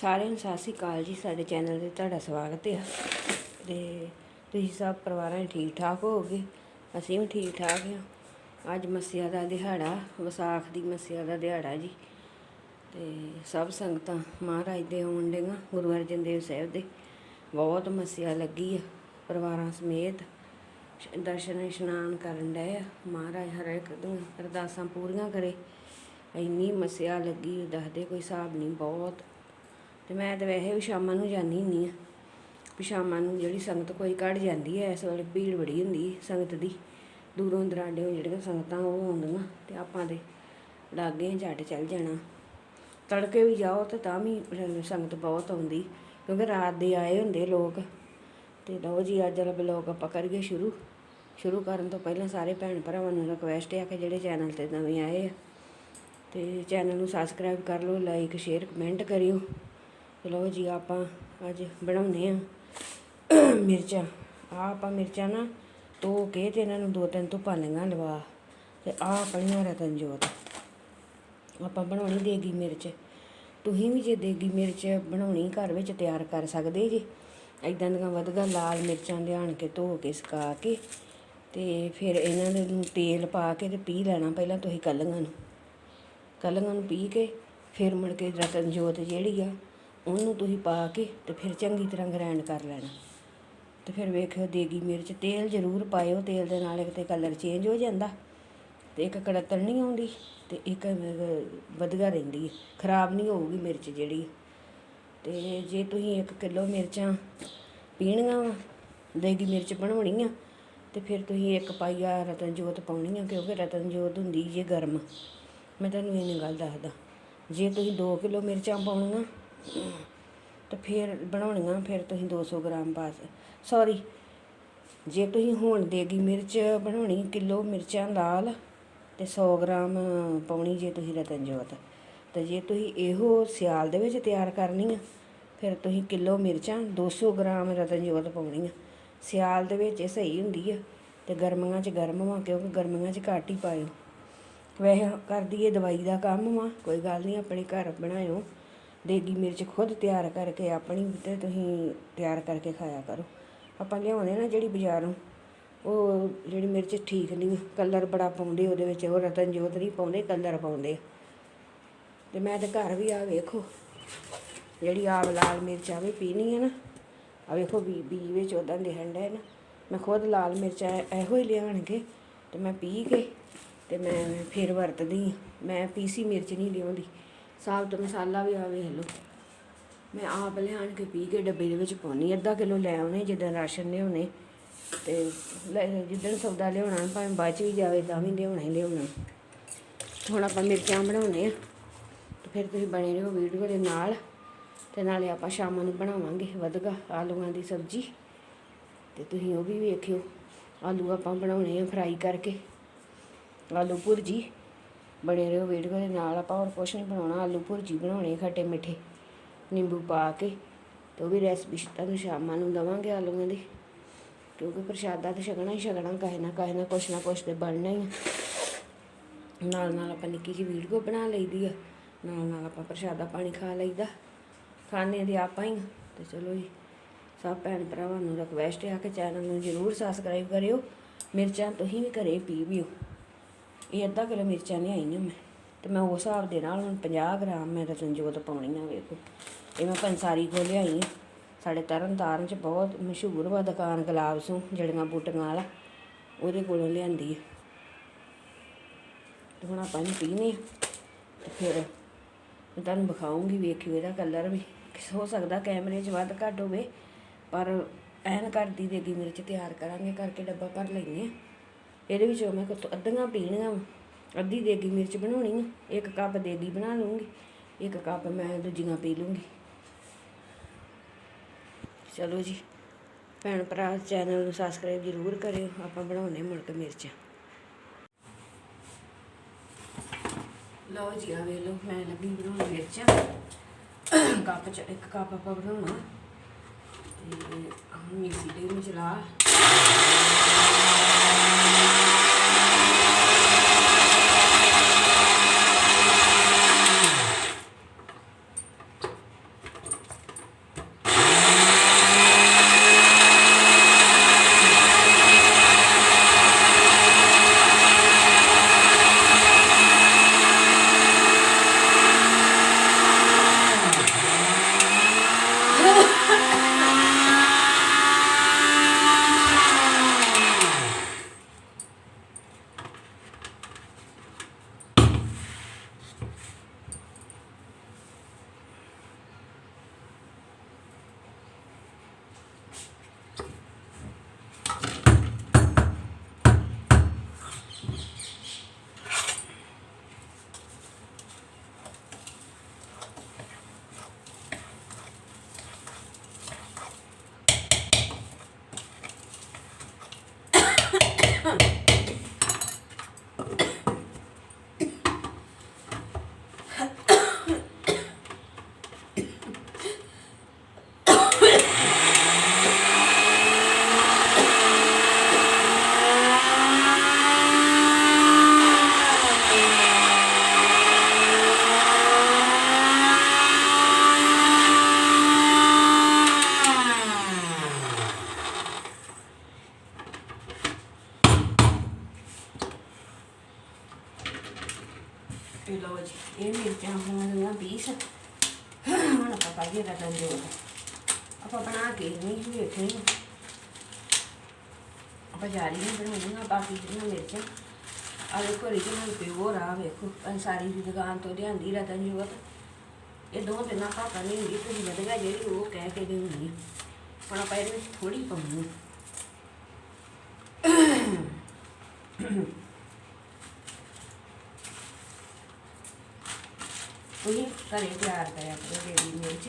ਸਾਰਿਆਂ ਨੂੰ ਸਤਿ ਸ਼੍ਰੀ ਅਕਾਲ ਜੀ, ਸਾਡੇ ਚੈਨਲ ਤੇ ਤੁਹਾਡਾ ਸਵਾਗਤ ਹੈ। ਤੇ ਤੁਸੀਂ ਸਭ ਪਰਿਵਾਰਾਂ ਠੀਕ ਠਾਕ ਹੋਗੇ ਅਸੀਂ ਵੀ ਠੀਕ ਠਾਕ ਹਾਂ। ਅੱਜ ਮੱਸਿਆ ਦਾ ਦਿਹਾੜਾ, ਵਿਸਾਖ ਦੀ ਮੱਸਿਆ ਦਾ ਦਿਹਾੜਾ ਜੀ। ਤੇ ਸਭ ਸੰਗਤਾਂ ਮਹਾਰਾਜ ਦੇ ਆਉਣ ਡੀਆਂ ਗੁਰੂ ਅਰਜਨ ਦੇਵ ਸਾਹਿਬ ਦੇ। ਬਹੁਤ ਮੱਸਿਆ ਲੱਗੀ ਆ ਪਰਿਵਾਰਾਂ ਸਮੇਤ। ਦਰਸ਼ਨ ਇਸ਼ਨਾਨ ਕਰਨ ਡਏ ਆ। ਮਹਾਰਾਜ ਹਰ ਇੱਕ ਦੀਆਂ ਅਰਦਾਸਾਂ ਪੂਰੀਆਂ ਕਰੇ। ਇੰਨੀ ਮੱਸਿਆ ਲੱਗੀ, ਦੱਸਦੇ ਕੋਈ ਹਿਸਾਬ ਨਹੀਂ, ਬਹੁਤ ਤੇ ਮੈਂ ਤਾਂ ਵੈਸੇ ਵੀ ਸ਼ਾਮਾਂ ਨੂੰ ਜਾਂਦੀ ਹੁੰਦੀ ਆ ਵੀ ਸ਼ਾਮਾਂ ਨੂੰ ਜਿਹੜੀ ਸੰਗਤ ਕੋਈ ਕੱਢ ਜਾਂਦੀ ਹੈ, ਇਸ ਵੇਲੇ ਭੀੜ ਬੜੀ ਹੁੰਦੀ ਸੰਗਤ ਦੀ। ਦੂਰੋਂ ਦਰਾਡਿਓਂ ਜਿਹੜੀਆਂ ਸੰਗਤਾਂ ਉਹ ਆਉਂਦੀਆਂ ਤੇ ਆਪਾਂ ਦੇ ਲਾਗੇ ਝੱਟ ਚੱਲ ਜਾਣਾ। ਤੜਕੇ ਵੀ ਜਾਓ ਤੇ ਤਾਂ ਵੀ ਸੰਗਤ ਬਹੁਤ ਆਉਂਦੀ, ਕਿਉਂਕਿ ਰਾਤ ਦੇ ਆਏ ਹੁੰਦੇ ਲੋਕ। ਤੇ ਲਓ ਜੀ, ਅੱਜ ਵਾਲਾ ਬਲੌਗ ਆਪਾਂ ਕਰੀਏ ਸ਼ੁਰੂ। ਸ਼ੁਰੂ ਕਰਨ ਤੋਂ ਪਹਿਲਾਂ ਸਾਰੇ ਭੈਣ ਭਰਾਵਾਂ ਨੂੰ ਰਿਕਵੈਸਟ ਹੈ ਕਿ ਜਿਹੜੇ ਚੈਨਲ ਤੇ ਨਵੇਂ ਆਏ ਆ, ਤੇ ਚੈਨਲ ਨੂੰ ਸਬਸਕ੍ਰਾਈਬ ਕਰ ਲਓ ਲਾਈਕ ਸ਼ੇਅਰ ਕਮੈਂਟ ਕਰਿਓ। ਚਲੋ ਜੀ ਆਪਾਂ ਅੱਜ ਬਣਾਉਨੇ ਆ ਮਿਰਚਾਂ। ਆ ਆਪਾਂ ਮਿਰਚਾਂ ਨਾ ਧੋ ਕੇ ਤੇ ਇਹਨਾਂ ਨੂੰ ਦੋ ਤਿੰਨ ਧੁੱਪਾਂ ਲਈਆਂ ਲਵਾ ਤੇ ਆ ਆਪਣੀਆਂ ਰਤਨਜੋਤ ਆਪਾਂ ਬਣਾਉਣੀ ਦੇਗੀ ਮਿਰਚ। ਤੁਸੀਂ ਵੀ ਜੇ ਦੇਗੀ ਮਿਰਚ ਬਣਾਉਣੀ ਘਰ ਵਿੱਚ ਤਿਆਰ ਕਰ ਸਕਦੇ ਜੀ। ਇਦਾਂ ਦੀਆਂ ਵਧਗਾ ਲਾਲ ਮਿਰਚਾਂ ਲਿਆਣ ਕੇ ਧੋ ਕੇ ਸੁਕਾ ਕੇ ਤੇ ਫਿਰ ਇਹਨਾਂ ਦੇ ਨੂੰ ਤੇਲ ਪਾ ਕੇ ਤੇ ਪੀ ਲੈਣਾ ਪਹਿਲਾਂ ਤੁਸੀਂ ਕੱਲੀਆਂ ਨੂੰ। ਕੱਲੀਆਂ ਨੂੰ ਪੀ ਕੇ ਫਿਰ ਮੁੜ ਕੇ ਰਤਨ ਜੋਤ ਜਿਹੜੀ ਆ ਉਹਨੂੰ ਤੁਸੀਂ ਪਾ ਕੇ ਤੇ ਫਿਰ ਚੰਗੀ ਤਰ੍ਹਾਂ ਗ੍ਰਾਈਂਡ ਕਰ ਲੈਣਾ। ਤੇ ਫਿਰ ਵੇਖਿਓ ਦੇਗੀ ਮਿਰਚ, ਤੇਲ ਜ਼ਰੂਰ ਪਾਇਓ, ਤੇਲ ਦੇ ਨਾਲ ਇੱਕ ਤੇ ਕਲਰ ਚੇਂਜ ਹੋ ਜਾਂਦਾ ਤੇ ਇੱਕ ਕੜਤਣ ਨਹੀਂ ਆਉਂਦੀ ਤੇ ਇੱਕ ਵਧੀਆ ਰਹਿੰਦੀ ਹੈ। ਖਰਾਬ ਨਹੀਂ ਹੋਊਗੀ ਮਿਰਚ ਜਿਹੜੀ। ਤੇ ਜੇ ਤੁਸੀਂ 1 ਕਿਲੋ ਮਿਰਚਾਂ ਪੀਣੀਆਂ ਦੇਗੀ ਮਿਰਚ ਬਣਾਉਣੀ ਆ, ਤੇ ਫਿਰ ਤੁਸੀਂ ਇੱਕ ਪਾਈਆ ਰਤਨ ਜੋਤ ਪਾਉਣੀ ਆ, ਕਿਉਂਕਿ ਰਤਨ ਜੋਤ ਹੁੰਦੀ ਜੇ ਗਰਮ। ਮੈਂ ਤੁਹਾਨੂੰ ਇਹ ਗੱਲ ਦੱਸਦਾ, ਜੇ ਤੁਸੀਂ 2 ਕਿਲੋ ਮਿਰਚਾਂ ਪਾਉਣੀਆਂ ਤੇ ਫਿਰ ਬਣਾਉਣੀਆਂ ਫਿਰ ਤੁਸੀਂ 200 ਗ੍ਰਾਮ ਪਾ ਸੌਰੀ ਜੇ ਤੁਸੀਂ ਹੁਣ ਦੇਗੀ ਮਿਰਚ ਬਣਾਉਣੀ, ਕਿਲੋ ਮਿਰਚਾਂ ਲਾਲ ਤੇ 100 ਗ੍ਰਾਮ ਪਾਉਣੀ ਜੇ ਤੁਸੀਂ ਰਤਨ ਜੋਤ ਤੇ ਜੇ ਤੁਸੀਂ ਇਹੋ ਸਿਆਲ ਦੇ ਵਿੱਚ ਤਿਆਰ ਕਰਨੀ ਆ ਫਿਰ ਤੁਸੀਂ ਕਿਲੋ ਮਿਰਚਾਂ 200 ਗ੍ਰਾਮ ਰਤਨ ਜੋਤ ਪਾਉਣੀ ਆ ਸਿਆਲ ਦੇ ਵਿੱਚ ਇਹ ਸਹੀ ਹੁੰਦੀ ਆ ਤੇ ਗਰਮੀਆਂ 'ਚ ਗਰਮ ਵਾ, ਕਿਉਂਕਿ ਗਰਮੀਆਂ 'ਚ ਘੱਟ ਹੀ ਪਾਇਓ। ਵੈਸੇ ਕਰਦੀ ਇਹ ਦਵਾਈ ਦਾ ਕੰਮ ਵਾ, ਕੋਈ ਗੱਲ ਨਹੀਂ ਆਪਣੇ ਘਰ ਬਣਾਇਓ। ਦੇਗੀ ਮਿਰਚ ਖੁਦ ਤਿਆਰ ਕਰਕੇ ਆਪਣੀ ਤੇ ਤੁਸੀਂ ਤਿਆਰ ਕਰਕੇ ਖਾਇਆ ਕਰੋ। ਆਪਾਂ ਲਿਆਉਂਦੇ ਨਾ ਜਿਹੜੀ ਬਾਜ਼ਾਰੋਂ ਉਹ ਜਿਹੜੀ ਮਿਰਚ ਠੀਕ ਨਹੀਂ, ਕਲਰ ਬੜਾ ਪਾਉਂਦੇ ਉਹਦੇ ਵਿੱਚ, ਉਹ ਰਤਨ ਜੋਤ ਨਹੀਂ ਪਾਉਂਦੇ, ਕਲਰ ਪਾਉਂਦੇ ਤੇ ਮੈਂ ਤਾਂ ਘਰ ਵੀ ਆ ਵੇਖੋ, ਜਿਹੜੀ ਆਪ ਲਾਲ ਮਿਰਚ ਆ ਵੀ ਪੀਣੀ ਹੈ ਨਾ ਆ ਵੇਖੋ ਬੀ ਬੀ ਵਿੱਚ ਉਦਾਂ ਦੇ ਹੰਡਾ ਹੈ ਨਾ। ਮੈਂ ਖੁਦ ਲਾਲ ਮਿਰਚਾਂ ਇਹੋ ਹੀ ਲਿਆਣਗੇ, ਤੇ ਮੈਂ ਪੀ ਕੇ ਤੇ ਮੈਂ ਫਿਰ ਵਰਤਦੀ ਹਾਂ। ਮੈਂ ਪੀਸੀ ਮਿਰਚ ਨਹੀਂ ਲਿਆਉਂਦੀ। ਸਾਬਤ ਮਸਾਲਾ ਵੀ ਆ ਵੇਖ ਲਓ। ਮੈਂ ਆਪ ਲਿਆਣ ਕੇ ਪੀ ਕੇ ਡੱਬੇ ਦੇ ਵਿੱਚ ਪਾਉਣੀ ਅੱਧਾ ਕਿਲੋ ਲੈ ਆਉਣੇ, ਜਿੱਦਾਂ ਰਾਸ਼ਨ ਲਿਆਉਣੇ ਤੇ ਲੈ- ਜਿੱਦਣ ਸੌਦਾ ਲਿਆਉਣਾ, ਭਾਵੇਂ ਬਾਅਦ 'ਚ ਵੀ ਜਾਵੇ ਤਾਂ ਵੀ ਲਿਆਉਣਾ ਹੀ ਲਿਆਉਣਾ। ਹੁਣ ਆਪਾਂ ਮਿਰਚਾਂ ਬਣਾਉਣੇ ਆ, ਤੇ ਫਿਰ ਤੁਸੀਂ ਬਣੇ ਰਹੋ ਵੀਡੀਓ ਦੇ ਨਾਲ ਤੇ ਨਾਲੇ ਆਪਾਂ ਸ਼ਾਮ ਨੂੰ ਬਣਾਵਾਂਗੇ ਵਧਗਾ ਆਲੂਆਂ ਦੀ ਸਬਜ਼ੀ। ਤੇ ਤੁਸੀਂ ਉਹ ਵੀ ਵੇਖਿਓ। ਆਲੂ ਆਪਾਂ ਬਣਾਉਣੇ ਆ ਫਰਾਈ ਕਰਕੇ। ਆਲੂ ਭੁਰਜੀ। ਬਣੇ ਰਹੋ ਵੀਡੀਓ ਦੇ ਨਾਲ। ਆਪਾਂ ਹੋਰ ਕੁਛ ਨਹੀਂ ਬਣਾਉਣਾ, ਆਲੂ ਭੁਰਜੀ ਬਣਾਉਣੀ ਖੱਟੇ ਮਿੱਠੇ, ਨਿੰਬੂ ਪਾ ਕੇ ਤੇ ਉਹ ਵੀ ਰੈਸਪੀ ਤੁਹਾਨੂੰ ਸ਼ਾਮਾਂ ਨੂੰ ਦਵਾਂਗੇ ਆਲੂਆਂ ਦੀ। ਕਿਉਂਕਿ ਪ੍ਰਸ਼ਾਦਾ ਤੇ ਛਕਣਾ ਹੀ ਛਕਣਾ, ਕਹੇ ਨਾ ਕਹੇ ਨਾ ਕੁਛ ਨਾ ਕੁਛ ਤੇ ਬਣਨਾ ਹੀ ਆ। ਨਾਲ ਨਾਲ ਆਪਾਂ ਨਿੱਕੀ ਜਿਹੀ ਵੀਡੀਓ ਬਣਾ ਲਈਦੀ ਆ। ਨਾਲ ਨਾਲ ਆਪਾਂ ਪ੍ਰਸ਼ਾਦਾ ਪਾਣੀ ਖਾ ਲਈਦਾ। ਖਾਣੇ ਦੇ ਆਪਾਂ ਹੀ ਆ। ਤੇ ਚਲੋ ਜੀ, ਸਭ ਭੈਣ ਭਰਾਵਾਂ ਨੂੰ ਰਿਕਵੈਸਟ ਹੈ ਕਿ ਚੈਨਲ ਨੂੰ ਜਰੂਰ ਸਬਸਕ੍ਰਾਈਬ ਕਰਿਓ। ਮਿਰਚਾਂ ਤੁਸੀਂ ਵੀ ਘਰੇ ਪੀਵਿਓ ਇਹ ਅੱਧਾ ਕਿਲੋ ਮਿਰਚਾਂ ਲਿਆਈਆਂ ਮੈਂ, ਤੇ ਮੈਂ ਉਸ ਹਿਸਾਬ ਦੇ ਨਾਲ ਹੁਣ 50 ਗ੍ਰਾਮ ਮੈਂ ਰਤਨਜੋਤ ਆ ਵੇਖੋ ਇਹ ਮੈਂ ਪੰਸਾਰੀ ਕੋਲ ਲਿਆਈ ਹਾਂ ਸਾਡੇ ਤਰਨ ਤਾਰਨ ਚ ਬਹੁਤ ਮਸ਼ਹੂਰ ਵਾ ਦੁਕਾਨ ਗੁਲਾਬਸੋਂ ਜੜੀਆਂ ਬੂਟੀਆਂ ਵਾਲਾ, ਉਹਦੇ ਕੋਲੋਂ ਲਿਆਂਦੀ ਹੈ ਤੇ ਹੁਣ ਆਪਾਂ ਇਹਨੂੰ ਪੀਨੇ ਤੇ ਫਿਰ ਮੈਂ ਤੁਹਾਨੂੰ ਵਿਖਾਉਂਗੀ ਵੇਖਿਓ ਇਹਦਾ ਕਲਰ ਵੀ। ਹੋ ਸਕਦਾ ਕੈਮਰੇ 'ਚ ਵੱਧ ਘੱਟ ਹੋਵੇ, ਪਰ ਐਨ ਕਰਦੀ ਦੇਗੀ ਮਿਰਚ ਤਿਆਰ ਕਰਾਂਗੇ, ਕਰਕੇ ਡੱਬਾ ਭਰ ਲੈਨੇ ਆ। ਇਹਦੇ ਵਿੱਚੋਂ ਮੈਂ ਕੁਝ ਅੱਧੀਆਂ ਪੀਣੀਆਂ ਵਾਂ। ਅੱਧੀ ਦੇਗੀ ਮਿਰਚ ਬਣਾਉਣੀ ਆ, ਇੱਕ ਕੱਪ ਦੇਗੀ ਬਣਾ ਲੂੰਗੀ ਇੱਕ ਕੱਪ ਮੈਂ ਦੂਜੀਆਂ ਪੀ ਲੂੰਗੀ ਚਲੋ ਜੀ, ਭੈਣ ਭਰਾ, ਚੈਨਲ ਨੂੰ ਸਬਸਕ੍ਰਾਈਬ ਜ਼ਰੂਰ ਕਰਿਓ, ਆਪਾਂ ਬਣਾਉਣੇ ਮੁੜ ਕੇ ਮਿਰਚਾਂ। ਲਓ ਜੀ, ਆ ਵੇ ਲਓ, ਮੈਂ ਲੱਗੀ ਬਣਾਉਣ ਮਿਰਚਾਂ। ਕੱਪ ਚ, ਇੱਕ ਕੱਪ ਆਪਾਂ ਬਣਾਉਣਾ। ਤੇ ਮਿਕਸੀ ਦੇ ਵਿੱਚ ਲਾ। ਆਪਾਂ ਬਣਾ ਕੇ ਨਹੀਂ ਵੇਖਣੀ। ਆਪਾਂ ਨਹੀਂ ਬਣਾਉਣੀਆਂ ਬਾਕੀ ਜਿਹੜੀਆਂ ਮਿਰਚਾਂ ਆ ਦੇਖੋ ਰੀਜਨਲ ਪਿਓਰ ਆ, ਵੇਖੋ। ਅੰਸਾਰੀ ਦੀ ਦੁਕਾਨ ਤੋਂ ਲਿਆਂਦੀ ਰਤਨ ਜੋਤ ਇਹ ਦੋ ਦਿਨਾਂ ਭਾਪਾ ਨਹੀਂ ਹੁੰਦੀ ਤੁਸੀਂ ਵਧੀਆ ਜਿਹੜੀ ਉਹ ਕਹਿ ਕੇ ਦੇਣੀ ਹੁਣ ਆਪਾਂ ਇਹਦੇ ਵਿੱਚ ਥੋੜੀ ਪਾਉਣੀ ਤੁਸੀਂ ਘਰੇ ਤਿਆਰ ਕਰਿਆ ਕਰੋ ਦੇਵੀ ਮਿਰਚ।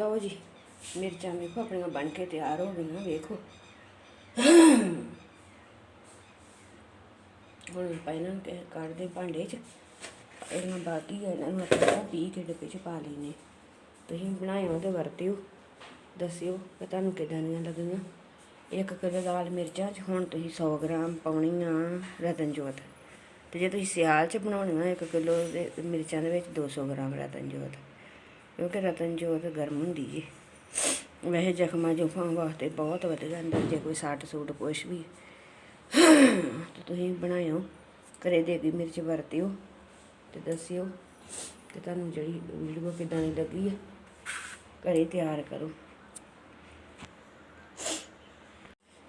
ਲਓ ਜੀ, ਮਿਰਚਾਂ ਵੇਖੋ, ਆਪਣੀਆਂ ਬਣ ਕੇ ਤਿਆਰ ਹੋ ਗਈਆਂ, ਵੇਖੋ। ਹੁਣ ਆਪਾਂ ਇਹਨਾਂ ਨੂੰ ਕੱਢਦੇ ਭਾਂਡੇ 'ਚ। ਇਹਨਾਂ ਬਾਕੀ ਇਹਨਾਂ ਨੂੰ ਆਪਾਂ ਪੀ ਕੇ ਡੱਬੇ 'ਚ ਪਾ ਲੈਨੇ ਤੁਸੀਂ ਬਣਾਇਓ ਤੇ ਵਰਤਿਓ, ਦੱਸਿਓ ਕਿ ਤੁਹਾਨੂੰ ਕਿਦਾਂ ਦੀਆਂ ਲੱਗੀਆਂ। ਇੱਕ ਕਿਲੋ ਲਾਲ ਮਿਰਚਾਂ 'ਚ, ਹੁਣ ਤੁਸੀਂ 100 ਗ੍ਰਾਮ ਪਾਉਣੀਆਂ ਰਤਨਜੋਤ ਤੇ ਜੇ ਤੁਸੀਂ ਸਿਆਲ 'ਚ ਬਣਾਉਣੀਆਂ, ਇੱਕ ਕਿਲੋ ਦੇ ਮਿਰਚਾਂ ਦੇ ਵਿੱਚ 200 ਗ੍ਰਾਮ ਰਤਨ ਜੋਤ। ਕਿਉਂਕਿ ਰਤਨ ਰਤਨਜੋਤ ਗਰਮ ਹੁੰਦੀ ਜੀ ਵੈਸੇ ਜ਼ਖਮਾਂ ਜੁਖਮਾਂ ਵਾਸਤੇ ਬਹੁਤ ਵਧੀਆ ਹੁੰਦਾ ਜੇ ਕੋਈ ਸੱਟ ਸੂਟ ਕੁਛ ਵੀ। ਤੇ ਤੁਸੀਂ ਬਣਾਇਓ, ਘਰੇ ਦੇਗੀ ਮਿਰਚ ਵਰਤਿਓ, ਤੇ ਦੱਸਿਓ ਕਿ ਤੁਹਾਨੂੰ ਜਿਹੜੀ ਵੀਡੀਓ ਕਿਦਾਂ ਦੀ ਲੱਗੀ ਹੈ ਘਰੇ ਤਿਆਰ ਕਰੋ।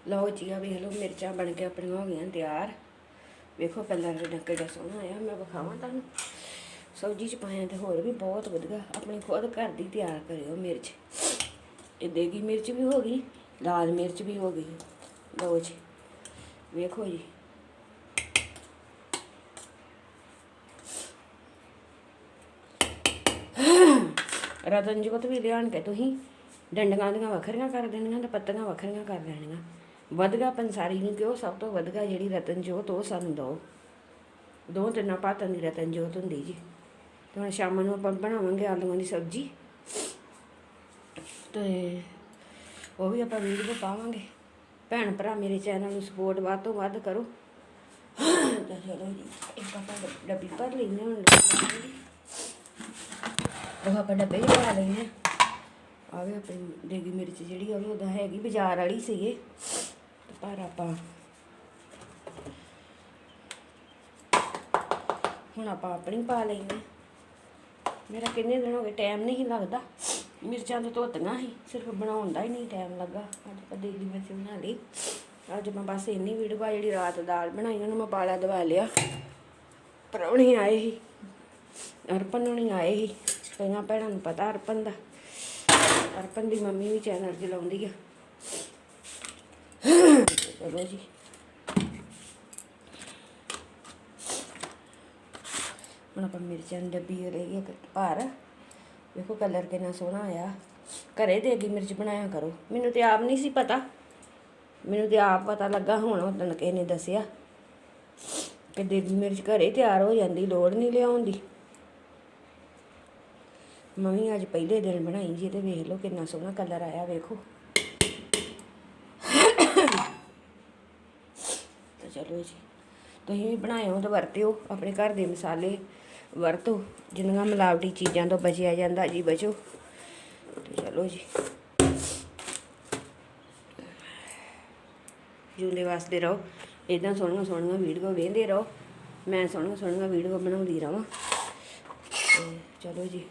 ਲਓ ਜੀ ਆ ਵੇਖ ਲਓ, ਮਿਰਚਾਂ ਬਣ ਕੇ ਆਪਣੀਆਂ ਹੋ ਗਈਆਂ ਤਿਆਰ। ਵੇਖੋ ਪਹਿਲਾਂ ਕਿੰਨਾ ਕਿਹੜਾ ਸੋਹਣਾ ਆਇਆ, ਮੈਂ ਵਿਖਾਵਾਂ ਤੁਹਾਨੂੰ। ਸਬਜ਼ੀ ਚ ਪਾਇਆ ਤੇ ਹੋਰ ਵੀ ਬਹੁਤ ਵਧੀਆ। ਆਪਣੀ ਖੁਦ ਘਰ ਦੀ ਤਿਆਰ ਕਰਿਓ ਮਿਰਚ। ਇਹ ਦੇਗੀ ਮਿਰਚ ਵੀ ਹੋ ਗਈ, ਲਾਲ ਮਿਰਚ ਵੀ ਹੋ ਗਈ। ਲਓ ਜੀ, ਵੇਖੋ ਜੀ। ਰਤਨ ਜੋਤ ਵੀ ਲਿਆਣ ਕੇ ਤੁਸੀਂ ਡੰਡੀਆਂ ਦੀਆਂ ਵੱਖਰੀਆਂ ਕਰ ਦੇਣੀਆਂ ਤੇ ਪੱਤੀਆਂ ਵੱਖਰੀਆਂ ਕਰ ਲੈਣੀਆਂ। ਵਧਗਾ ਪੰਸਾਰੀ ਨੂੰ ਕਿਉਂ? ਸਭ ਤੋਂ ਵਧਗਾ ਜਿਹੜੀ ਰਤਨ ਜੋਤ ਉਹ ਸਾਨੂੰ ਦਿਓ। ਦੋ ਤਿੰਨਾਂ ਪਾਤਾਂ ਦੀ ਰਤਨ ਜੋਤ ਹੁੰਦੀ ਜੀ। ਤੇ ਹੁਣ ਸ਼ਾਮ ਨੂੰ ਆਪਾਂ ਬਣਾਵਾਂਗੇ ਆਲੂਆਂ ਦੀ ਸਬਜ਼ੀ। ਤੇ ਉਹ ਵੀ ਆਪਾਂ ਵੀਡੀਓ ਪਾਵਾਂਗੇ। ਭੈਣ ਭਰਾ ਮੇਰੇ ਚੈਨਲ ਨੂੰ ਸਪੋਰਟ ਵੱਧ ਤੋਂ ਵੱਧ ਕਰੋ। ਤਾਂ ਚਲੋ ਜੀ, ਇੱਕ ਆਪਾਂ ਡੱਬੀ ਭਰ ਲੈਂਦੇ ਹੁਣ ਉਹ ਆਪਾਂ ਡੱਬੇ 'ਚ ਪਾ ਲੈਂਦੇ ਆ ਵੀ ਆਪਣੀ ਦੇਗੀ ਮਿਰਚ ਜਿਹੜੀ ਆ, ਉਹ ਉਹਦਾ ਹੈਗੀ, ਬਾਜ਼ਾਰ ਵਾਲੀ ਸੀਗੇ। ਪਰ ਆਪਾਂ ਹੁਣ ਆਪਾਂ ਆਪਣੀ ਪਾ ਲੈਂਦੇ ਮੇਰਾ ਕਿੰਨੇ ਦਿਨ ਹੋ ਗਏ ਟਾਈਮ ਨਹੀਂ ਲੱਗਦਾ। ਮਿਰਚਾਂ ਤਾਂ ਧੋਤੀਆਂ ਸੀ, ਸਿਰਫ ਬਣਾਉਣ ਦਾ ਹੀ ਨਹੀਂ ਟਾਈਮ ਲੱਗਾ। ਅੱਜ ਆਪਾਂ ਦੇਗੀ ਮਿਰਚ ਬਣਾ ਲਈ। ਅੱਜ ਮੈਂ ਬਸ ਇੰਨੀ ਵੀਡੀਓ ਆ ਜਿਹੜੀ ਰਾਤ ਦਾਲ ਬਣਾਈ, ਉਹਨੂੰ ਮੈਂ ਪਾਲਾ ਦਵਾ ਲਿਆ। ਪ੍ਰਾਹੁਣੇ ਆਏ ਸੀ। ਅਰਪਨ ਹੁਣੀ ਆਏ ਸੀ। ਕਈਆਂ ਭੈਣਾਂ ਨੂੰ ਪਤਾ ਅਰਪਨ ਦਾ। ਅਰਪਨ ਦੀ ਮੰਮੀ ਵੀ ਚੈਨਲ ਚਲਾਉਂਦੀ ਆ। ਚਲੋ ਜੀ। ਹੁਣ ਆਪਾਂ ਮਿਰਚਾਂ ਦੀ ਡੱਬੀ ਰਹੀ ਇੱਕ ਭਾਰ ਵੇਖੋ ਕਲਰ ਕਿੰਨਾ ਸੋਹਣਾ ਆਇਆ। ਘਰੇ ਦੇਗੀ ਮਿਰਚ ਬਣਾਇਆ ਕਰੋ। ਮੈਨੂੰ ਤੇ ਆਪ ਨਹੀਂ ਸੀ ਪਤਾ। ਮੈਨੂੰ ਤੇ ਆਪ ਪਤਾ ਲੱਗਾ, ਹੁਣ ਉਦੋਂ ਕਿਸੇ ਨੇ ਦੱਸਿਆ ਕਿ ਦੇਗੀ ਮਿਰਚ ਘਰੇ ਤਿਆਰ ਹੋ ਜਾਂਦੀ, ਲੋੜ ਨਹੀਂ ਲਿਆਉਣ ਦੀ। ਮੰਮੀ ਅੱਜ ਪਹਿਲੇ ਦਿਨ ਬਣਾਈ ਜੀ ਤੇ ਵੇਖ ਲਓ ਕਿੰਨਾ ਸੋਹਣਾ ਕਲਰ ਆਇਆ, ਵੇਖੋ। ਚਲੋ ਜੀ। ਤੁਸੀਂ ਵੀ ਬਣਾਇਓ ਤੇ ਵਰਤਿਓ, ਆਪਣੇ ਘਰ ਦੇ ਮਸਾਲੇ ਵਰਤੋ, ਜਿੰਨੀਆਂ ਮਿਲਾਵਟੀ ਚੀਜ਼ਾਂ ਤੋਂ ਬਚਿਆ ਜਾਂਦਾ ਜੀ ਬਚੋ। ਤੇ ਚਲੋ ਜੀ। ਜਿਉਂਦੇ ਵਾਸਤੇ ਰਹੋ ਇਦਾਂ ਸੋਹਣੀਆਂ ਸੋਹਣੀਆਂ ਵੀਡੀਓ ਵੇਖਦੇ ਰਹੋ, ਮੈਂ ਸੋਹਣੀਆਂ ਸੋਹਣੀਆਂ ਵੀਡੀਓ ਬਣਾਉਂਦੀ ਰਹਾਂ ਚਲੋ ਜੀ।